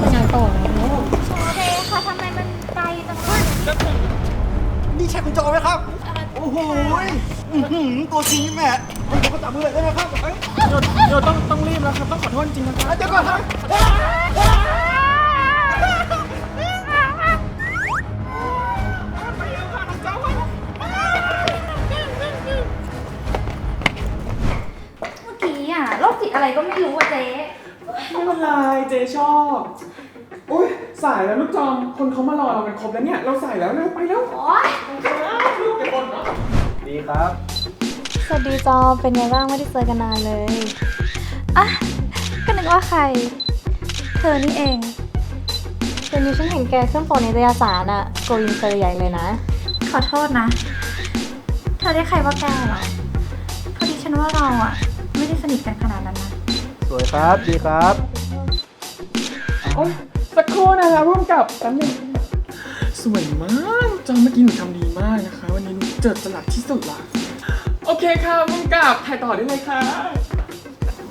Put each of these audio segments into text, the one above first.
เป็นงานต่อแล้วเจค่ะทำไมมันไกลจังเลยนี่ใช่คุณโจไหมครับ โอ้โหยอื้อหือตัวจริงนี่แม่ผมขอจับมือเลยได้ไหมครับเฮ้ยเดี๋ยวเดี๋ยวต้องต้องรีบแล้วครับ ต้องขอโทษจริงนะครับ เดี๋ยวก่อนครับ อบอุ้ยสายแล้วลูกจอมคนเขามารอเรากันครบแล้วเนี่ย เราสายแล้วเร็วไปแล้วโอ๊ยลูกเก็บบนเนาะดีครับ สวัสดีจอมเป็นไงบ้างไม่ได้เจอกันนานเลย อะ ก็นึกว่าใคร เธอนี่เองเดี๋ยวนี้ฉันเห็นแกขึ้นปกนิตยสารอะโกอินเตอร์ใหญ่เลยนะ ขอโทษนะ เธอได้ใครว่าแกเหรอพอดีฉันว่าเราอะไม่ได้สนิทกันขนาดนั้นนะ สวยครับ ดีครับ โอ้ยสักครู่นะคะร่วมกับแป๊บนึงสวยมากจอมเมื่อกี้หนูทำดีมากนะคะ วันนี้หนูเจิดจรัสที่สุดละโอเคค่ะร่วมกับถ่ายต่อได้เลยค่ะ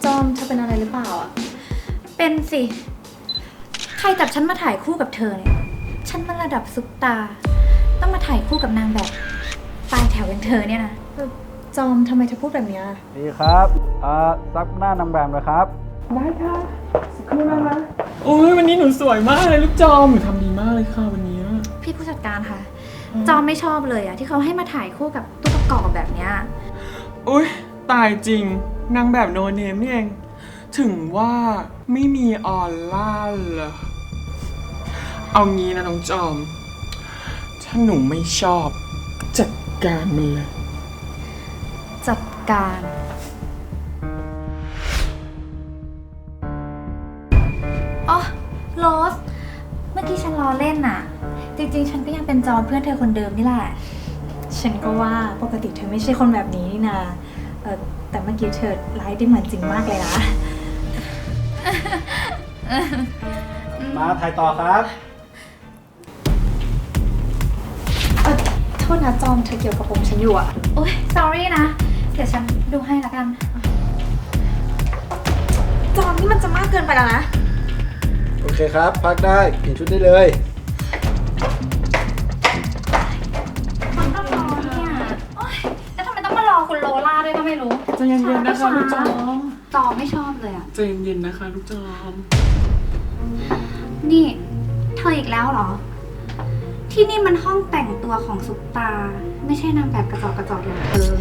จอมเธอเป็นอะไรหรือเปล่าอะเป็นสิ ใครจับฉันมาถ่ายคู่กับเธอเนี่ย ฉันมันระดับซุปตา ต้องมาถ่ายคู่กับนางแบบปลายแถวอย่างเธอเนี่ยนะจอมทำไมเธอพูดแบบเนี้ยดีครับอ่าซักหน้านางแบบเลยครับ ได้ค่ะสักครู่นะคะโอ้ยวั นนี้หนูสวยมากเลยลูกจอมหนูทำดีมากเลยค่ะวันนี้พี่ผู้จัดการคะจอมไม่ชอบเลยอะที่เขาให้มาถ่ายคู่กับตัวประกอบแบบเนี้ยอุ้ยตายจริงนางแบบโนเนมนี่เองถึงว่าไม่มีออร่าเหรอเอางี้นะน้องจอม ถ้าหนูไม่ชอบ จัดการมันเลย จัดการอ๋อ โรส เมื่อกี้ฉันล้อเล่นน่ะ จริงๆ ฉันก็ยังเป็นจอมเพื่อนเธอคนเดิมนี่แหละ ฉันก็ว่าปกติเธอไม่ใช่คนแบบนี้นี่นาเออแต่เมื่อกี้เธอไลฟ์ได้เหมือนจริงมากเลยนะ มาถ่ายต่อครับ เออโทษนะจอมเธอเกี่ยวกับผมฉันอยู่อะโอ้ย sorry นะ เดี๋ยวฉันดูให้ละกัน จอมนี่มันจะมากเกินไปแล้วนะโอ เคครับ พักได้เปลี่ยนชุดได้เลย มันต้องรอเนี่ยโอ๊ยแล้วทำไมต้องมารอคุณโลล่าด้วยก็ไม่รู้ใจเย็นๆนะคะลูกจอมจอมไม่ชอบเลยอะใจเย็นๆนะคะลูกจอม นี่ เธออีกแล้วเหรอ ที่นี่มันห้องแต่งตัวของซุปตา ไม่ใช่นางแบบกระจอกกระจอกอย่างเธอ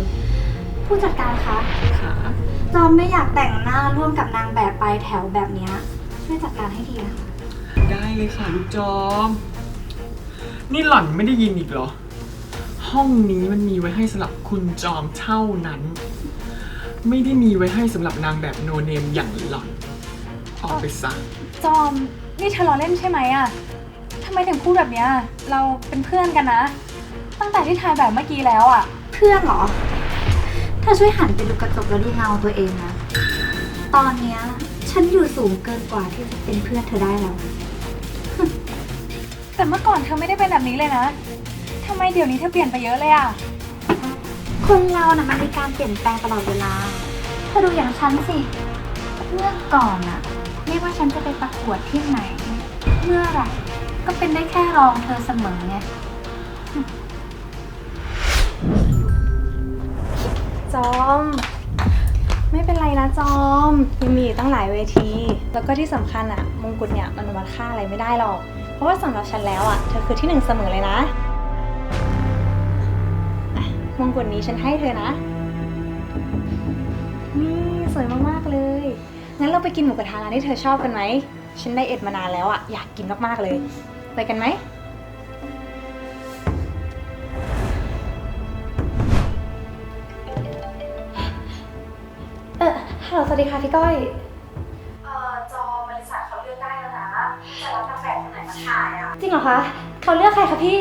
ผู้จัดการคะ ค่ะ จอมไม่อยากแต่งหน้าร่วมกับนางแบบปลายแถวแบบเนี้ย ช่วยจัดการให้ทีนะคะได้เลยค่ะลูกจอม นี่หล่อนไม่ได้ยินอีกเหรอ ห้องนี้มันมีไว้ให้สำหรับคุณจอมเท่านั้น ไม่ได้มีไว้ให้สำหรับนางแบบโนเนมอย่างหล่อน ออกไปซะ จอมนี่เธอล้อเล่นใช่ไหมอะทำไมถึงพูดแบบเนี้ย เราเป็นเพื่อนกันนะ ตั้งแต่ที่ถ่ายแบบเมื่อกี้แล้วอะเพื่อนเหรอ เธอช่วยหันไปดูกระจกแล้วดูเงาตัวเองนะ ตอนเนี้ย ฉันอยู่สูงเกินกว่าที่จะเป็นเพื่อนเธอได้แล้ว แต่เมื่อก่อนเธอไม่ได้เป็นแบบนี้เลยนะทำไมเดี๋ยวนี้เธอเปลี่ยนไปเยอะเลยอะคนเรานะ่ะมันมีการเปลี่ยนแปลงตลอดเวลา เธอดูอย่างฉันสิ เมื่อก่อนอะไม่ว่าฉันจะไปประกวดที่ไหน เมื่อไหร่ก็เป็นได้แค่รองเธอเสมอไงจอม ไม่เป็นไรนะจอมยังมีอีกตั้งหลายเวที แล้วก็ที่สำคัญอะมงกุฎเนี่ยมันวัดค่าอะไรไม่ได้หรอก เพราะว่าสำหรับฉันแล้วอะเธอคือที่หนึ่งเสมอเลยนะอะมงกุฎนี้ฉันให้เธอนะนี่สวยมากๆเลย งั้นเราไปกินหมูกระทะร้านที่เธอชอบกันไหม ฉันได้เอ็ดมานานแล้วอะอยากกินมากๆเลย ไปกันไหม ดีค่ะพี่ก้อย เอ่อจอบริษัทเขาเลือกได้แล้วนะ จะรับนางแบบคนไหนมาถ่ายอะ จริงเหรอคะเขาเลือกใครคะพี่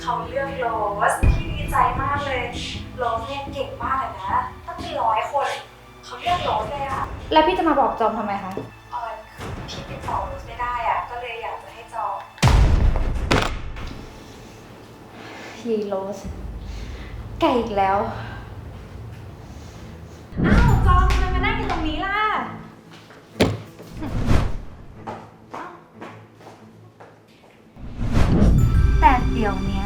เขาเลือกโรสพี่ดีใจมากเลย โรสเนี่ยเก่งมากเลยนะ ตั้งเป็นร้อยคน เขาเลือกโรสเลยอะ แล้วพี่จะมาบอกจอมทำไมคะ เออคือพี่ติดต่อโรสไม่ได้อะ ก็เลยอยากจะให้จองพี่โรสไก่อีกแล้ว อยู่ตรงนี้ล่ะ แต่เดี๋ยวนี้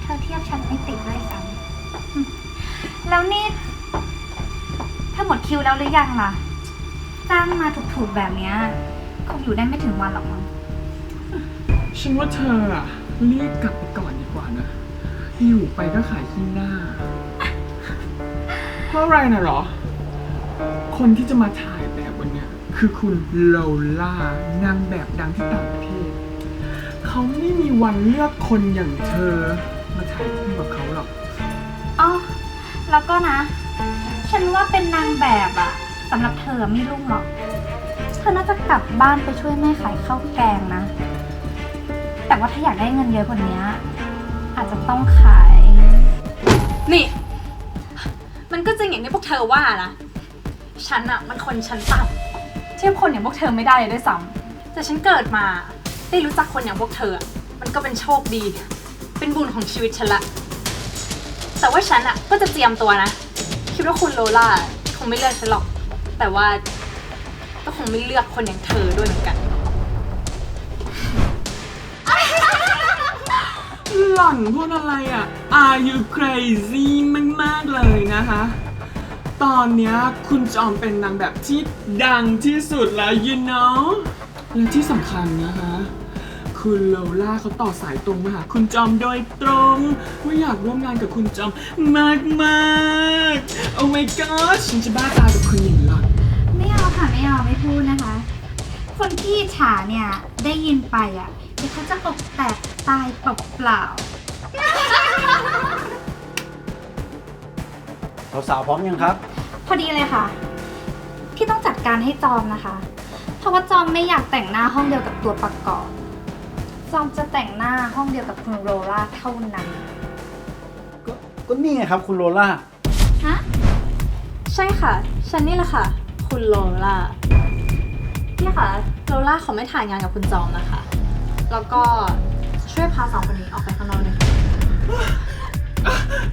เธอเทียบฉันไม่ติดเลยซ้ำแล้วนี่เธอหมดคิวแล้วหรือยังล่ะ จ้างมาถูกๆแบบนี้คงอยู่ได้ไม่ถึงวันหรอกมั้งฉันว่าเธออะรีบกลับไปก่อนดีกว่านะ อยู่ไปก็ขายขี้หน้า เพราะอะไรนะหรอ คนที่จะมาถ่ายแบบวันเนี้ยคือคุณโลล่านางแบบดังที่ต่างประเทศ เขาไม่มีวันเลือกคนอย่างเธอ มาถ่ายคู่กับเขาหรอก อ๋อ แล้วก็นะ ฉันว่าเป็นนางแบบอะสำหรับเธอไม่รุ่งหรอก เธอน่าจะกลับบ้านไปช่วยแม่ขายข้าวแกงนะ แต่ว่าถ้าอยากได้เงินเยอะกว่านี้อาจจะต้องขาย นี่ มันก็จริงอย่างที่พวกเธอว่านะ ฉันอะมันคนชั้นต่ำเทียบคนอย่างพวกเธอไม่ได้เลยด้วยซ้ำแต่ฉันเกิดมาได้รู้จักคนอย่างพวกเธอ มันก็เป็นโชคดี เป็นบุญของชีวิตฉันละ แต่ว่าฉันอะก็จะเจียมตัวนะ คิดว่าคุณโลล่าคงไม่เลือกฉันหรอก แต่ว่าก็คงไม่เลือกคนอย่างเธอด้วยเหมือนกัน หล่อนพูดอะไรอะ Are you crazy มาก ๆ เลยนะคะ ตอนเนี้ยคุณจอมเป็นนางแบบที่ดังที่สุดแล้ว you know และที่สำคัญนะคะ คุณโลล่าเขาต่อสายตรงมาหาคุณจอมโดยตรงว่าอยากร่วมงานกับคุณจอมมากมากๆ Oh my god ฉันจะบ้าตายกับคุณอย่างหล่อนไม่เอาค่ะไม่เอาไม่พูดนะคะ คนที่อิจฉาเนี่ยได้ยินไปอะเดี๋ยวเขาจะอกแตกตายเปล่า สาวๆพร้อมยังครับๆพอดีเลยค่ะพี่ต้องจัดการให้จอมนะคะ เพราะว่าจอมไม่อยากแต่งหน้าห้องเดียวกับตัวประกอบ จอมจะแต่งหน้าห้องเดียวกับคุณโรล่าเท่านั้น ก็ก็นี่ไงครับคุณโลล่าฮะ ใช่ค่ะ ฉันนี่แหละค่ะ คุณโลล่าเนี่ยค่ะ โลล่าเขาไม่ถ่ายงานกับคุณจอมนะคะ แล้วก็ช่วยพาสองคนนี้ออกไปข้างนอกเลยค่ะ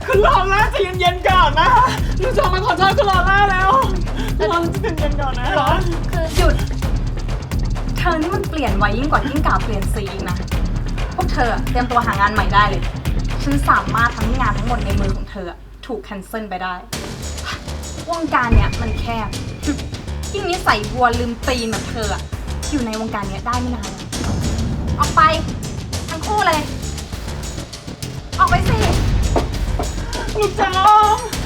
คุณลอล่าใจะเย็นๆก่อนนะหนูจะมาขอโทษคุณลอล่าแล้วคุณลอล่าใจะเย็นๆก่อนนะคือหยุด เธอนี่มันเปลี่ยนไวยิ่งกว่ายิ่งกาเปลี่ยนสีอีกนะ พวกเธอเตรียมตัวหางานใหม่ได้เลย ฉันสามารถทำให้งานทั้งหมดในมือของเธอ ถูกแคนเซิลไปได้ วงการเนี้ยมันแคบ ยิ่งนิสัยวัวลืมตีนแบบเธออะอยู่ในวงการเนี้ยได้ไม่นานออกไป ทั้งคู่เลย ออกไปสิ ลูกจอม